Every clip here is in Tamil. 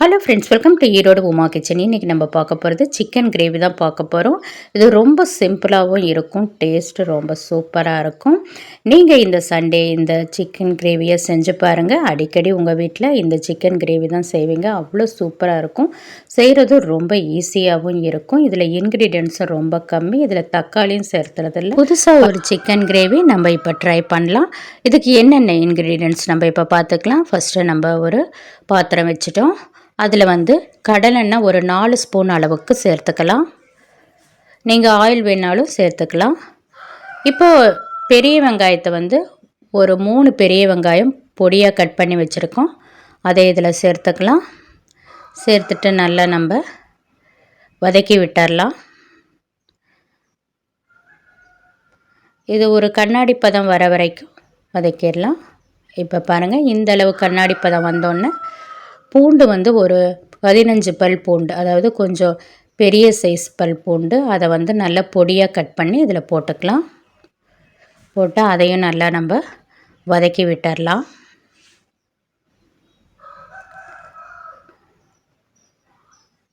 Hello friends welcome to Erode Uma kitchen இன்றைக்கி நம்ம பார்க்க போகிறது சிக்கன் கிரேவி தான் பார்க்க போகிறோம் இது ரொம்ப சிம்பிளாகவும் இருக்கும் டேஸ்ட்டு ரொம்ப சூப்பராக இருக்கும். நீங்கள் இந்த சண்டே இந்த சிக்கன் கிரேவியை செஞ்சு பாருங்கள் அடிக்கடி உங்கள் வீட்டில் இந்த சிக்கன் கிரேவி தான் செய்வீங்க. அவ்வளோ சூப்பராக இருக்கும். செய்கிறது ரொம்ப ஈஸியாகவும் இருக்கும். இதில் இன்க்ரீடியன்ஸும் ரொம்ப கம்மி. இதில் தக்காளியும் சேர்த்துறதில்ல. புதுசாக ஒரு சிக்கன் கிரேவி நம்ம இப்போ ட்ரை பண்ணலாம். இதுக்கு என்னென்ன இன்க்ரீடியன்ட்ஸ் நம்ம இப்போ பார்த்துக்கலாம். ஃபஸ்ட்டு நம்ம ஒரு பாத்திரம் வச்சுட்டோம். அதில் வந்து கடலெண்ணெய் ஒரு நாலு ஸ்பூன் அளவுக்கு சேர்த்துக்கலாம். நீங்கள் ஆயில் வேணாலும் சேர்த்துக்கலாம். இப்போது பெரிய வெங்காயத்தை வந்து ஒரு மூணு பெரிய வெங்காயம் பொடியாக கட் பண்ணி வச்சுருக்கோம். அதை இதில் சேர்த்துக்கலாம். சேர்த்துட்டு நல்லா நம்ம வதக்கி விட்டுடலாம் இது ஒரு கண்ணாடி பதம் வர வரைக்கும் வதக்கிடலாம். இப்போ பாருங்கள் இந்த அளவு கண்ணாடி பதம் வந்தோடனே பூண்டு வந்து ஒரு பதினஞ்சு பல் பூண்டு அதாவது கொஞ்சம் பெரிய சைஸ் பல் பூண்டு அதை வந்து நல்லா பொடியாக கட் பண்ணி இதில் போட்டுக்கலாம். போட்டு அதையும் நல்லா நம்ம வதக்கி விட்டுடலாம்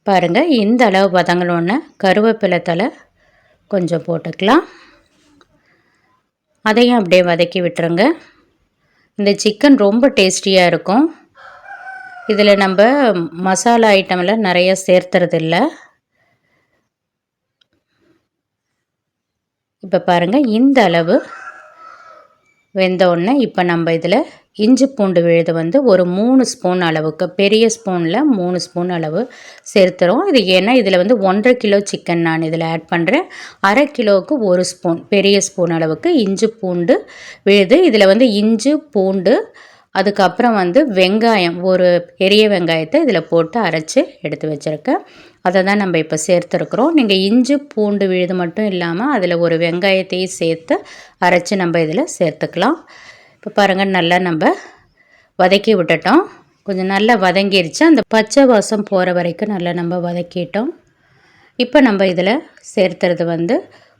பாருங்கள் இந்த அளவு வதங்கணுன்னு கருவேப்பிலை தலை கொஞ்சம் போட்டுக்கலாம். அதையும் அப்படியே வதக்கி விட்டுருங்க. இந்த சிக்கன் ரொம்ப டேஸ்டியாக இருக்கும். இதில் நம்ம மசாலா ஐட்டமெல்லாம் நிறைய சேர்த்துறதில்ல. இப்போ பாருங்கள் இந்த அளவு வெந்தோடனே இப்போ நம்ம இதில் இஞ்சி பூண்டு விழுது வந்து ஒரு மூணு ஸ்பூன் அளவுக்கு பெரிய ஸ்பூனில் மூணு ஸ்பூன் அளவு சேர்த்துறோம். இது ஏன்னா இதில் வந்து ஒன்றரை கிலோ சிக்கன் நான் இதில் ஆட் பண்ணுறேன் அரை கிலோவுக்கு ஒரு ஸ்பூன் பெரிய ஸ்பூன் அளவுக்கு இஞ்சி பூண்டு விழுது. இதில் வந்து இஞ்சி பூண்டு அதுக்கப்புறம் வந்து வெங்காயம் ஒரு பெரிய வெங்காயத்தை இதில் போட்டு அரைச்சி எடுத்து வச்சுருக்கேன். அதை தான் நம்ம இப்போ சேர்த்துருக்குறோம். நீங்கள் இஞ்சி பூண்டு விழுது மட்டும் இல்லாமல் அதில் ஒரு வெங்காயத்தையும் சேர்த்து அரைச்சி நம்ம இதில் சேர்த்துக்கலாம். இப்போ பாருங்கள் நல்லா நம்ம வதக்கி விட்டுட்டோம். கொஞ்சம் நல்லா வதங்கிருச்சு. அந்த பச்சை வாசம் போகிற வரைக்கும் நல்லா நம்ம வதக்கிட்டோம். இப்போ நம்ம இதில் சேர்த்துறது வந்து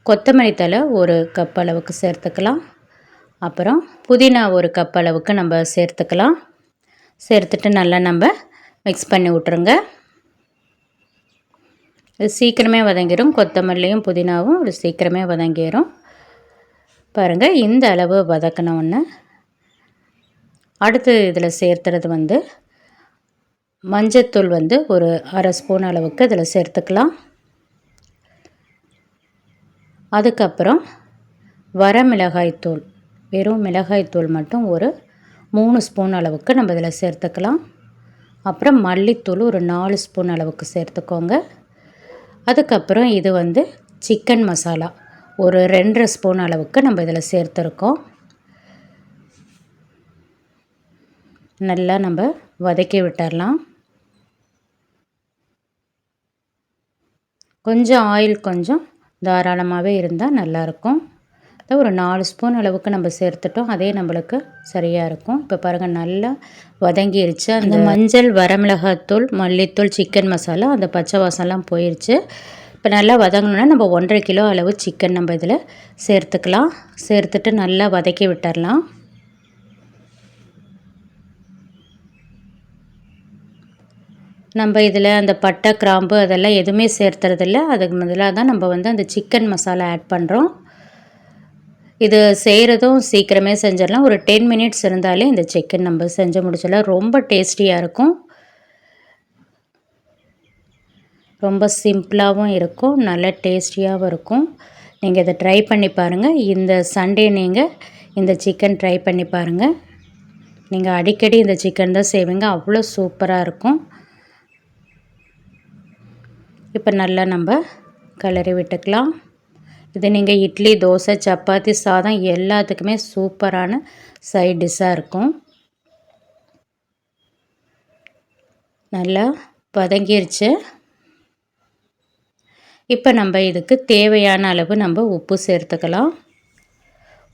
கொத்தமல்லி தலை ஒரு கப் அளவுக்கு சேர்த்துக்கலாம். அப்புறம் புதினா ஒரு கப் அளவுக்கு நம்ம சேர்த்துக்கலாம். சேர்த்துட்டு நல்லா நம்ம மிக்ஸ் பண்ணி விட்ருங்க இது சீக்கிரமே வதங்கிடும் கொத்தமல்லியும் புதினாவும் ஒரு சீக்கிரமே வதங்கிடும் பாருங்கள் இந்த அளவு வதக்கினோன்னு அடுத்து இதில் சேர்த்துறது வந்து மஞ்சத்தூள் வந்து ஒரு அரை ஸ்பூன் அளவுக்கு இதில் சேர்த்துக்கலாம். அதுக்கப்புறம் வரமிளகாய் தூள் வெறும் மிளகாய்த்தூள் மட்டும் ஒரு மூணு ஸ்பூன் அளவுக்கு நம்ம இதில் சேர்த்துக்கலாம். அப்புறம் மல்லித்தூள் ஒரு நாலு ஸ்பூன் அளவுக்கு சேர்த்துக்கோங்க. அதுக்கப்புறம் இது வந்து சிக்கன் மசாலா ஒரு ரெண்டரை ஸ்பூன் அளவுக்கு நம்ம இதில் சேர்த்துருக்கோம். நல்லா நம்ம வதக்கி விட்டுடலாம் கொஞ்சம் ஆயில் கொஞ்சம் தாராளமாகவே இருந்தால் நல்லாயிருக்கும். ஒரு நாலு ஸ்பூன் அளவுக்கு நம்ம சேர்த்துட்டோம். அதே நம்மளுக்கு சரியாக இருக்கும். இப்போ பாருங்கள் நல்லா வதங்கிருச்சு. அந்த மஞ்சள் வரமிளகாத்தூள் மல்லித்தூள் சிக்கன் மசாலா அந்த பச்சை வாசம்லாம் போயிடுச்சு இப்போ நல்லா வதங்கணுன்னா நம்ம ஒன்றரை கிலோ அளவு சிக்கன் நம்ம இதில் சேர்த்துக்கலாம். சேர்த்துட்டு நல்லா வதக்கி விட்டுடலாம் நம்ம இதில் அந்த பட்டை கிராம்பு அதெல்லாம் எதுவுமே சேர்த்துறதில்ல. அதுக்கு முதலாக தான் நம்ம வந்து அந்த சிக்கன் மசாலா ஆட் பண்ணுறோம் இது செய்கிறதும் சீக்கிரமே செஞ்சிடலாம். ஒரு டென் மினிட்ஸ் இருந்தாலே இந்த சிக்கன் நம்ம செஞ்சு முடிச்சிடலாம். ரொம்ப டேஸ்டியாக இருக்கும். ரொம்ப சிம்பிளாகவும் இருக்கும். நல்ல டேஸ்டியாகவும் இருக்கும். நீங்கள் இதை ட்ரை பண்ணி பாருங்கள் இந்த சண்டே நீங்கள் இந்த சிக்கன் ட்ரை பண்ணி பாருங்கள் நீங்கள் அடிக்கடி இந்த சிக்கன் தான் செய்வீங்க. அவ்வளோ சூப்பராக இருக்கும். இப்போ நல்லா நம்ம கிளறி விட்டுக்கலாம். இது நீங்கள் இட்லி தோசை சப்பாத்தி சாதம் எல்லாத்துக்குமே சூப்பரான சைட் டிஷ்ஷாக இருக்கும். நல்லா வதங்கிருச்சு இப்போ நம்ம இதுக்கு தேவையான அளவு நம்ம உப்பு சேர்த்துக்கலாம்.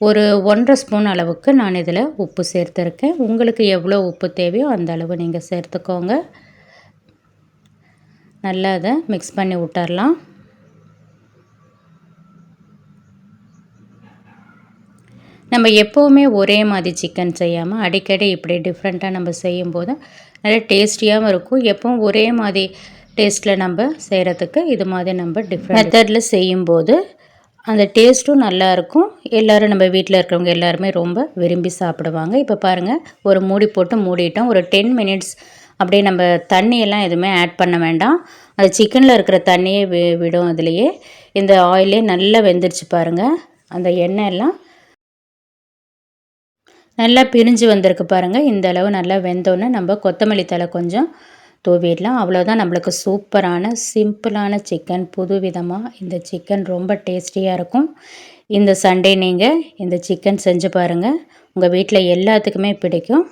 ஒரு ஒன்றரை ஸ்பூன் அளவுக்கு நான் இதில் உப்பு சேர்த்துருக்கேன். உங்களுக்கு எவ்வளோ உப்பு தேவையோ அந்த அளவு நீங்கள் சேர்த்துக்கோங்க. நல்லா அதை மிக்ஸ் பண்ணி விட்டுறலாம். நம்ம எப்போவுமே ஒரே மாதிரி சிக்கன் செய்யாமல் அடிக்கடி இப்படி டிஃப்ரெண்ட்டாக நம்ம செய்யும்போது நல்லா டேஸ்டியாகவும் இருக்கும். எப்பவும் ஒரே மாதிரி டேஸ்ட்டில் நம்ம செய்கிறதுக்கு இது மாதிரி நம்ம டிஃப்ரெண்ட் மெத்தடில் செய்யும்போது அந்த டேஸ்ட்டும் நல்லாயிருக்கும் எல்லோரும் நம்ம வீட்டில் இருக்கிறவங்க எல்லாருமே ரொம்ப விரும்பி சாப்பிடுவாங்க. இப்போ பாருங்கள் ஒரு மூடி போட்டு மூடிட்டோம். ஒரு டென் மினிட்ஸ் அப்படியே நம்ம தண்ணியெல்லாம் எதுவுமே ஆட் பண்ண வேண்டாம். அது சிக்கனில் இருக்கிற தண்ணியே வி விடும். அதுலேயே இந்த ஆயிலே நல்லா வெந்துருச்சு பாருங்கள் அந்த எண்ணெய் எல்லாம் நல்லா பிரிஞ்சு வந்திருக்கு பாருங்கள் இந்த அளவு நல்லா வெந்தோன்னே நம்ம கொத்தமல்லி தலை கொஞ்சம் தூவிடலாம். அவ்வளோதான் நம்மளுக்கு சூப்பரான சிம்பிளான சிக்கன் புது விதமாக இந்த சிக்கன் ரொம்ப டேஸ்டியாக இருக்கும். இந்த சண்டே நீங்கள் இந்த சிக்கன் செஞ்சு பாருங்கள் உங்கள் வீட்டில் எல்லாத்துக்குமே பிடிக்கும்.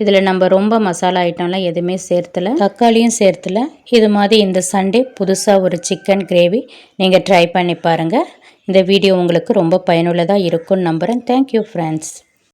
இதில் நம்ம ரொம்ப மசாலா ஐட்டம்லாம் எதுவுமே சேர்த்தல தக்காளியும் சேர்த்தல. இது மாதிரி இந்த சண்டே புதுசாக ஒரு சிக்கன் கிரேவி நீங்கள் ட்ரை பண்ணி பாருங்கள் இந்த வீடியோ உங்களுக்கு ரொம்ப பயனுள்ளதாக இருக்கும்னு நம்புகிறேன் தேங்க்யூ ஃப்ரெண்ட்ஸ்